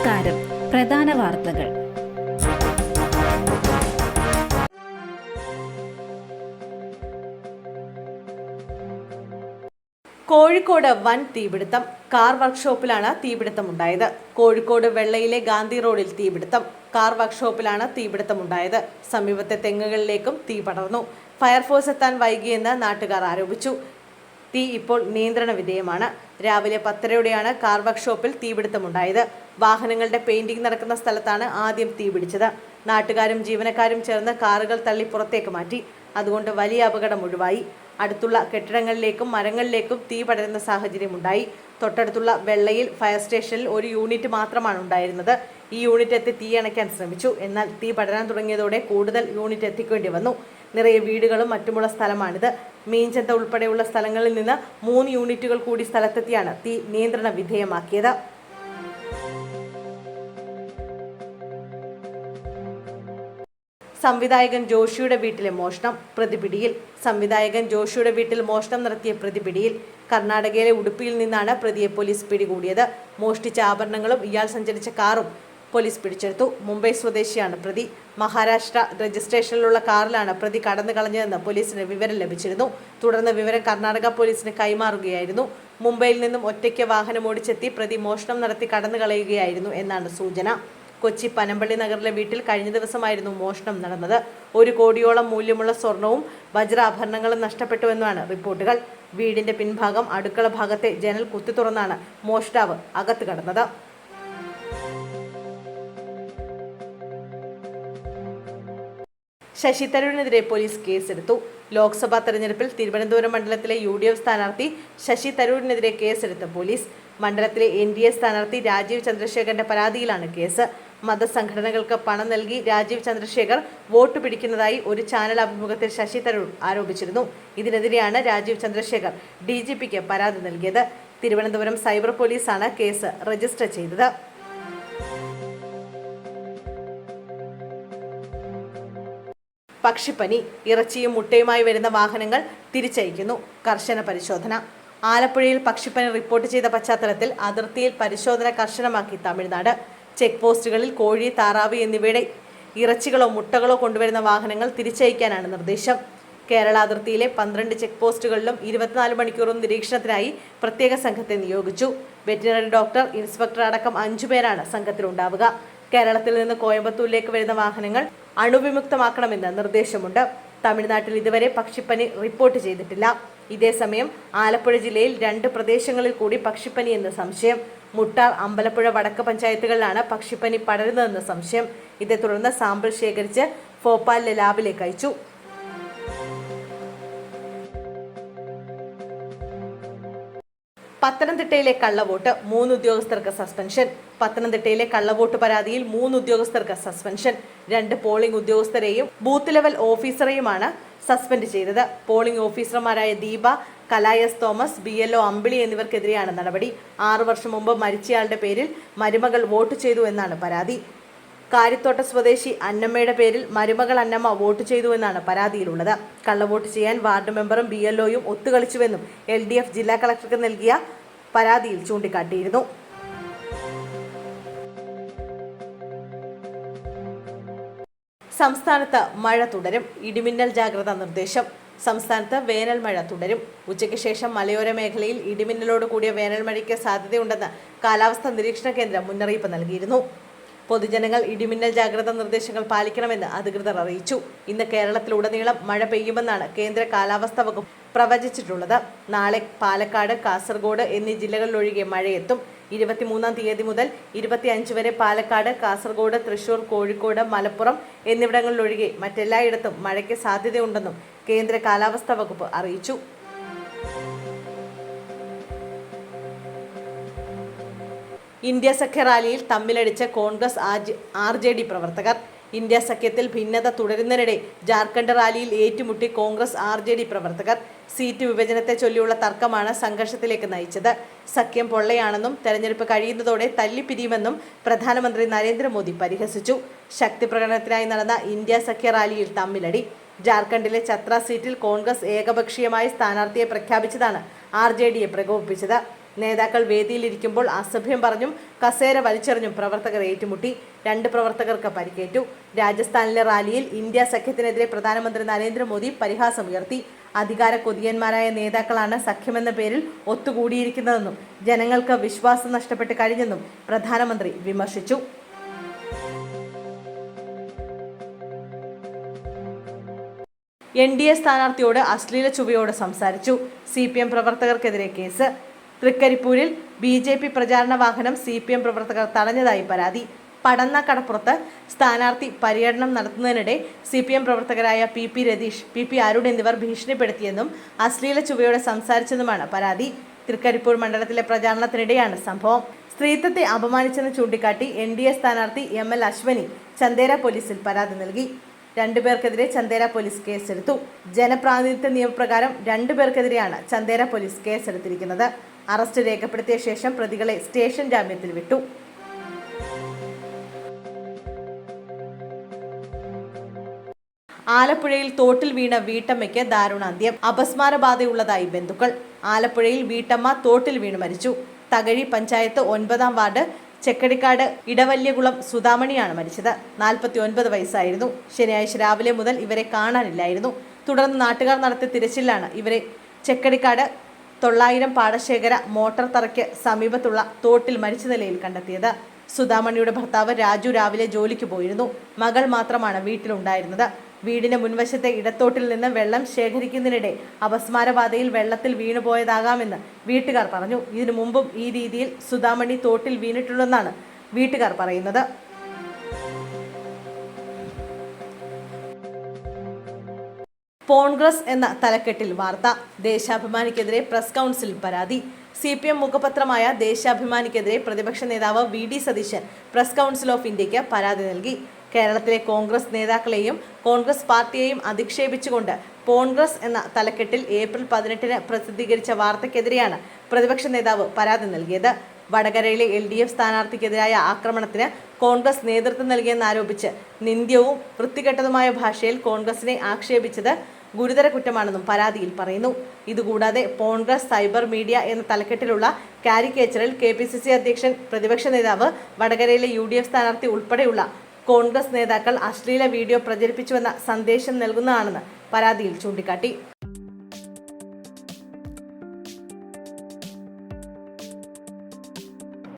നമസ്കാരം. പ്രധാന വാർത്തകൾ. കോഴിക്കോട് വൻ തീപിടുത്തം. കാർ വർക്ക്ഷോപ്പിലാണ് തീപിടുത്തം ഉണ്ടായത് കോഴിക്കോട് വെള്ളയിലെ ഗാന്ധി റോഡിൽ തീപിടുത്തം. കാർ വർക്ക്ഷോപ്പിലാണ് തീപിടുത്തം ഉണ്ടായത് സമീപത്തെ തെങ്ങുകളിലേക്കും തീ പടർന്നു. ഫയർഫോഴ്സ് എത്താൻ വൈകിയെന്ന് നാട്ടുകാർ ആരോപിച്ചു. തീ ഇപ്പോൾ നിയന്ത്രണ വിധേയമാണ്. രാവിലെ പത്തരയോടെയാണ് കാർ വർക്ക്ഷോപ്പിൽ തീപിടുത്തമുണ്ടായത്. വാഹനങ്ങളുടെ പെയിന്റിംഗ് നടക്കുന്ന സ്ഥലത്താണ് ആദ്യം തീ പിടിച്ചത്. നാട്ടുകാരും ജീവനക്കാരും ചേർന്ന് കാറുകൾ തള്ളി പുറത്തേക്ക് മാറ്റി. അതുകൊണ്ട് വലിയ അപകടം ഒഴിവായി. അടുത്തുള്ള കെട്ടിടങ്ങളിലേക്കും മരങ്ങളിലേക്കും തീ പടരുന്ന സാഹചര്യമുണ്ടായി. തൊട്ടടുത്തുള്ള വെള്ളയിൽ ഫയർ സ്റ്റേഷനിൽ ഒരു യൂണിറ്റ് മാത്രമാണ് ഉണ്ടായിരുന്നത്. ഈ യൂണിറ്റ് എത്തി തീ അണയ്ക്കാൻ ശ്രമിച്ചു. എന്നാൽ തീ പടരാൻ തുടങ്ങിയതോടെ കൂടുതൽ യൂണിറ്റ് എത്തിക്കേണ്ടി വന്നു. നിറയെ വീടുകളും മറ്റുമുള്ള സ്ഥലമാണിത്. മീൻചന്ത ഉൾപ്പെടെയുള്ള സ്ഥലങ്ങളിൽ നിന്ന് മൂന്ന് യൂണിറ്റുകൾ കൂടി സ്ഥലത്തെത്തിയാണ് തീ നിയന്ത്രണ വിധേയമാക്കിയത്. സംവിധായകൻ ജോഷിയുടെ വീട്ടിലെ മോഷണം പ്രതിപിടിയിൽ. സംവിധായകൻ ജോഷിയുടെ വീട്ടിൽ മോഷണം നടത്തിയ പ്രതിപിടിയിൽ കർണാടകയിലെ ഉടുപ്പിയിൽ നിന്നാണ് പ്രതിയെ പോലീസ് പിടികൂടിയത്. മോഷ്ടിച്ച ആഭരണങ്ങളും ഇയാൾ സഞ്ചരിച്ച കാറും പോലീസ് പിടിച്ചെടുത്തു. മുംബൈ സ്വദേശിയാണ് പ്രതി. മഹാരാഷ്ട്ര രജിസ്ട്രേഷനിലുള്ള കാറിലാണ് പ്രതി കടന്നു കളഞ്ഞതെന്ന് പോലീസിന് വിവരം ലഭിച്ചിരുന്നു. തുടർന്ന് വിവരം കർണാടക പോലീസിന് കൈമാറുകയായിരുന്നു. മുംബൈയിൽ നിന്നും ഒറ്റയ്ക്ക് വാഹനം ഓടിച്ചെത്തി പ്രതി മോഷണം നടത്തി കടന്നു കളയുകയായിരുന്നു എന്നാണ് സൂചന. കൊച്ചി പനമ്പള്ളി നഗറിലെ വീട്ടിൽ കഴിഞ്ഞ ദിവസമായിരുന്നു മോഷണം നടന്നത്. ഒരു കോടിയോളം മൂല്യമുള്ള സ്വർണവും വജ്രാഭരണങ്ങളും നഷ്ടപ്പെട്ടുവെന്നാണ് റിപ്പോർട്ടുകൾ. വീടിന്റെ പിൻഭാഗം അടുക്കള ഭാഗത്തെ ജനൽ കുത്തി തുറന്നാണ് മോഷ്ടാവ് അകത്ത് കടന്നത്. ശശി തരൂരിനെതിരെ പോലീസ് കേസെടുത്തു. ലോക്സഭാ തെരഞ്ഞെടുപ്പിൽ തിരുവനന്തപുരം മണ്ഡലത്തിലെ യു ഡി എഫ് സ്ഥാനാർത്ഥി ശശി തരൂരിനെതിരെ കേസെടുത്ത പോലീസ്. മണ്ഡലത്തിലെ എൻ ഡി എ സ്ഥാനാർത്ഥി രാജീവ് ചന്ദ്രശേഖരന്റെ പരാതിയിലാണ് കേസ്. മതസംഘടനകൾക്ക് പണം നൽകി രാജീവ് ചന്ദ്രശേഖർ വോട്ട് പിടിക്കുന്നതായി ഒരു ചാനൽ അഭിമുഖത്തിൽ ശശി തരൂർ ആരോപിച്ചിരുന്നു. ഇതിനെതിരെയാണ് രാജീവ് ചന്ദ്രശേഖർ ഡി പരാതി നൽകിയത്. തിരുവനന്തപുരം സൈബർ പോലീസാണ് കേസ് രജിസ്റ്റർ ചെയ്തത്. പക്ഷിപ്പനി ഇറച്ചിയും മുട്ടയുമായി വരുന്ന വാഹനങ്ങൾ തിരിച്ചയക്കുന്നു. കർശന പരിശോധന. ആലപ്പുഴയിൽ പക്ഷിപ്പനി റിപ്പോർട്ട് ചെയ്ത പശ്ചാത്തലത്തിൽ അതിർത്തിയിൽ പരിശോധന കർശനമാക്കി തമിഴ്നാട്. ചെക്ക് പോസ്റ്റുകളിൽ കോഴി താറാവ് എന്നിവയുടെ ഇറച്ചികളോ മുട്ടകളോ കൊണ്ടുവരുന്ന വാഹനങ്ങൾ തിരിച്ചയക്കാനാണ് നിർദ്ദേശം. കേരള അതിർത്തിയിലെ പന്ത്രണ്ട് ചെക്ക് പോസ്റ്റുകളിലും ഇരുപത്തിനാല് മണിക്കൂറും നിരീക്ഷണത്തിനായി പ്രത്യേക സംഘത്തെ നിയോഗിച്ചു. വെറ്റിനറി ഡോക്ടർ ഇൻസ്പെക്ടർ അടക്കം അഞ്ചു പേരാണ് സംഘത്തിലുണ്ടാവുക. കേരളത്തിൽ നിന്ന് കോയമ്പത്തൂരിലേക്ക് വരുന്ന വാഹനങ്ങൾ അണുവിമുക്തമാക്കണമെന്ന് നിർദ്ദേശമുണ്ട്. തമിഴ്നാട്ടിൽ ഇതുവരെ പക്ഷിപ്പനി റിപ്പോർട്ട് ചെയ്തിട്ടില്ല. ഇതേസമയം ആലപ്പുഴ ജില്ലയിൽ രണ്ട് പ്രദേശങ്ങളിൽ കൂടി പക്ഷിപ്പനി എന്ന സംശയം. മുട്ടാർ അമ്പലപ്പുഴ വടക്ക് പഞ്ചായത്തുകളിലാണ് പക്ഷിപ്പനി പടരുന്നതെന്ന് സംശയം. ഇതേ തുടർന്ന് സാമ്പിൾ ശേഖരിച്ച് ഭോപ്പാലിലെ ലാബിലേക്ക് അയച്ചു. പത്തനംതിട്ടയിലെ കള്ളവോട്ട് മൂന്ന് ഉദ്യോഗസ്ഥർക്ക് സസ്പെൻഷൻ. പത്തനംതിട്ടയിലെ കള്ളവോട്ട് പരാതിയിൽ മൂന്ന് ഉദ്യോഗസ്ഥർക്ക് സസ്പെൻഷൻ രണ്ട് പോളിംഗ് ഉദ്യോഗസ്ഥരെയും ബൂത്ത് ലെവൽ ഓഫീസറെയുമാണ് സസ്പെൻഡ് ചെയ്തത്. പോളിംഗ് ഓഫീസർമാരായ Deepa കലായസ് Thomas B L O Ambili എന്നിവർക്കെതിരെയാണ് നടപടി. ആറു വർഷം മുമ്പ് മരിച്ചയാളുടെ പേരിൽ മരുമകൾ വോട്ട് ചെയ്തു എന്നാണ് പരാതി. കാര്യത്തോട്ട സ്വദേശി അന്നമ്മയുടെ പേരിൽ മരുമകൾ അന്നമ്മ വോട്ട് ചെയ്തു എന്നാണ് പരാതിയിലുള്ളത്. കള്ളവോട്ട് ചെയ്യാൻ വാർഡ് മെമ്പറും ബി എൽ ഒയും ഒത്തുകളിച്ചുവെന്നും എൽ ഡി എഫ് ജില്ലാ കളക്ടർക്ക് നൽകിയ പരാതിയിൽ ചൂണ്ടിക്കാട്ടിയിരുന്നു. സംസ്ഥാനത്ത് മഴ തുടരും. ഇടിമിന്നൽ ജാഗ്രതാ നിർദ്ദേശം. സംസ്ഥാനത്ത് വേനൽ മഴ തുടരും. ഉച്ചയ്ക്ക് ശേഷം മലയോര മേഖലയിൽ ഇടിമിന്നലോട് കൂടിയ വേനൽ മഴയ്ക്ക് സാധ്യതയുണ്ടെന്ന് കാലാവസ്ഥാ നിരീക്ഷണ കേന്ദ്രം മുന്നറിയിപ്പ് നൽകിയിരുന്നു. പൊതുജനങ്ങൾ ഇടിമിന്നൽ ജാഗ്രതാ നിർദ്ദേശങ്ങൾ പാലിക്കണമെന്ന് അധികൃതർ അറിയിച്ചു. ഇന്ന് കേരളത്തിലുടനീളം മഴ പെയ്യുമെന്നാണ് കേന്ദ്ര കാലാവസ്ഥാ വകുപ്പ് പ്രവചിച്ചിട്ടുള്ളത്. നാളെ പാലക്കാട് കാസർഗോഡ് എന്നീ ജില്ലകളിലൊഴികെ മഴയെത്തും. ഇരുപത്തിമൂന്നാം തീയതി മുതൽ ഇരുപത്തിയഞ്ച് വരെ പാലക്കാട് കാസർഗോഡ് തൃശൂർ കോഴിക്കോട് മലപ്പുറം എന്നിവിടങ്ങളിലൊഴികെ മറ്റെല്ലായിടത്തും മഴയ്ക്ക് സാധ്യതയുണ്ടെന്നും കേന്ദ്ര കാലാവസ്ഥാ വകുപ്പ് അറിയിച്ചു. ഇന്ത്യ സഖ്യ റാലിയിൽ തമ്മിലടിച്ച കോൺഗ്രസ് ആർ ജെ ഡി പ്രവർത്തകർ ഇന്ത്യ സഖ്യത്തിൽ ഭിന്നത തുടരുന്നതിനിടെ ജാർഖണ്ഡ് റാലിയിൽ ഏറ്റുമുട്ടി കോൺഗ്രസ് ആർ ജെ ഡി പ്രവർത്തകർ. സീറ്റ് വിഭജനത്തെ ചൊല്ലിയുള്ള തർക്കമാണ് സംഘർഷത്തിലേക്ക് നയിച്ചത്. സഖ്യം പൊള്ളയാണെന്നും തെരഞ്ഞെടുപ്പ് കഴിയുന്നതോടെ തല്ലിപ്പിരിയുമെന്നും പ്രധാനമന്ത്രി നരേന്ദ്രമോദി പരിഹസിച്ചു. ശക്തി പ്രകടനത്തിനായി നടന്ന ഇന്ത്യ സഖ്യ റാലിയിൽ തമ്മിലടി. ജാർഖണ്ഡിലെ ചത്ര സീറ്റിൽ കോൺഗ്രസ് ഏകപക്ഷീയമായി സ്ഥാനാർത്ഥിയെ പ്രഖ്യാപിച്ചതാണ് ആർ ജെ ഡിയെ പ്രകോപിപ്പിച്ചത്. നേതാക്കൾ വേദിയിലിരിക്കുമ്പോൾ അസഭ്യം പറഞ്ഞും കസേര വലിച്ചെറിഞ്ഞും പ്രവർത്തകർ ഏറ്റുമുട്ടി. രണ്ട് പ്രവർത്തകർക്ക് പരിക്കേറ്റു. രാജസ്ഥാനിലെ റാലിയിൽ ഇന്ത്യ സഖ്യത്തിനെതിരെ പ്രധാനമന്ത്രി നരേന്ദ്രമോദി പരിഹാസമുയർത്തി അധികാര കൊതിയന്മാരായ നേതാക്കളാണ് സഖ്യമെന്ന പേരിൽ ഒത്തുകൂടിയിരിക്കുന്നതെന്നും ജനങ്ങൾക്ക് വിശ്വാസം നഷ്ടപ്പെട്ട് കഴിഞ്ഞെന്നും പ്രധാനമന്ത്രി വിമർശിച്ചു. എൻ ഡി എ സ്ഥാനാർത്ഥിയോട് അശ്ലീല ചുവയോട് സംസാരിച്ചു. സി പി എം പ്രവർത്തകർക്കെതിരെ കേസ്. തൃക്കരിപ്പൂരിൽ ബി ജെ പി പ്രചാരണ വാഹനം സി പി എം പ്രവർത്തകർ തടഞ്ഞതായി പരാതി. പടന്ന കടപ്പുറത്ത് സ്ഥാനാർത്ഥി പര്യടനം നടത്തുന്നതിനിടെ സി പി എം പ്രവർത്തകരായ P P Ratheesh P P Arun എന്നിവർ ഭീഷണിപ്പെടുത്തിയെന്നും അശ്ലീല ചുവയോടെ സംസാരിച്ചെന്നുമാണ് പരാതി. തൃക്കരിപ്പൂർ മണ്ഡലത്തിലെ പ്രചാരണത്തിനിടെയാണ് സംഭവം. സ്ത്രീത്വത്തെ അപമാനിച്ചെന്ന് ചൂണ്ടിക്കാട്ടി എൻ ഡി എ സ്ഥാനാർത്ഥി എം എൽ അശ്വനി ചന്ദേര പോലീസിൽ പരാതി നൽകി. രണ്ടുപേർക്കെതിരെ ചന്ദേര പോലീസ് കേസെടുത്തു. ജനപ്രാതിനിധ്യ നിയമപ്രകാരം രണ്ടുപേർക്കെതിരെയാണ് ചന്ദേര പോലീസ് കേസെടുത്തിരിക്കുന്നത്. അറസ്റ്റ് രേഖപ്പെടുത്തിയ ശേഷം പ്രതികളെ സ്റ്റേഷൻ ജാമ്യത്തിൽ വിട്ടു. ആലപ്പുഴയിൽ തോട്ടിൽ വീണ വീട്ടമ്മയ്ക്ക് ദാരുണാന്ത്യം. അപസ്മാരബാധയുള്ളതായി ബന്ധുക്കൾ. ആലപ്പുഴയിൽ വീട്ടമ്മ തോട്ടിൽ വീണ് മരിച്ചു. തകഴി പഞ്ചായത്ത് ഒൻപതാം വാർഡ് ചെക്കടിക്കാട് ഇടവല്യകുളം സുധാമണിയാണ് മരിച്ചത്. നാൽപ്പത്തി ഒൻപത് വയസ്സായിരുന്നു. ശനിയാഴ്ച രാവിലെ മുതൽ ഇവരെ കാണാനില്ലായിരുന്നു. തുടർന്ന് നാട്ടുകാർ നടത്തിയ തിരച്ചിലാണ് ഇവരെ ചെക്കടിക്കാട് തൊള്ളായിരം പാടശേഖര മോട്ടോർ തറയ്ക്ക് സമീപത്തുള്ള തോട്ടിൽ മരിച്ച നിലയിൽ കണ്ടെത്തിയത്. സുധാമണിയുടെ ഭർത്താവ് രാജു രാവിലെ ജോലിക്ക് പോയിരുന്നു. മകൾ മാത്രമാണ് വീട്ടിലുണ്ടായിരുന്നത്. വീടിന് മുൻവശത്തെ ഇടത്തോട്ടിൽ നിന്ന് വെള്ളം ശേഖരിക്കുന്നതിനിടെ അപസ്മാരബാധയിൽ വെള്ളത്തിൽ വീണുപോയതാകാമെന്ന് വീട്ടുകാർ പറഞ്ഞു. ഇതിനു മുമ്പും ഈ രീതിയിൽ സുധാമണി തോട്ടിൽ വീണിട്ടുണ്ടെന്നാണ് വീട്ടുകാർ പറയുന്നത്. കോൺഗ്രസ് എന്ന തലക്കെട്ടിൽ വാർത്ത. ദേശാഭിമാനിക്കെതിരെ പ്രസ് കൗൺസിൽ പരാതി. സി പി എം മുഖപത്രമായ ദേശാഭിമാനിക്കെതിരെ പ്രതിപക്ഷ നേതാവ് V D Satheesan press council of ഇന്ത്യയ്ക്ക് പരാതി നൽകി. കേരളത്തിലെ കോൺഗ്രസ് നേതാക്കളെയും കോൺഗ്രസ് പാർട്ടിയെയും അധിക്ഷേപിച്ചുകൊണ്ട് കോൺഗ്രസ് എന്ന തലക്കെട്ടിൽ ഏപ്രിൽ പതിനെട്ടിന് പ്രസിദ്ധീകരിച്ച വാർത്തയ്ക്കെതിരെയാണ് പ്രതിപക്ഷ നേതാവ് പരാതി നൽകിയത്. വടകരയിലെ എൽ ഡി എഫ് സ്ഥാനാർത്ഥിക്കെതിരായ ആക്രമണത്തിന് കോൺഗ്രസ് നേതൃത്വം നൽകിയെന്നാരോപിച്ച് നിന്ദ്യവും വൃത്തികെട്ടതുമായ ഭാഷയിൽ കോൺഗ്രസിനെ ആക്ഷേപിച്ചത് ഗുരുതര കുറ്റമാണെന്നും പരാതിയിൽ പറയുന്നു. ഇതുകൂടാതെ കോൺഗ്രസ് സൈബർ മീഡിയ എന്ന തലക്കെട്ടിലുള്ള കാരിക്കേച്ചറിൽ കെ പി സി സി അധ്യക്ഷൻ പ്രതിപക്ഷ നേതാവ് വടകരയിലെ യു ഡി എഫ് സ്ഥാനാർത്ഥി ഉൾപ്പെടെയുള്ള കോൺഗ്രസ് നേതാക്കൾ അശ്ലീല വീഡിയോ പ്രചരിപ്പിച്ചുവെന്ന സന്ദേശം നൽകുന്നതാണെന്ന് പരാതിയിൽ ചൂണ്ടിക്കാട്ടി.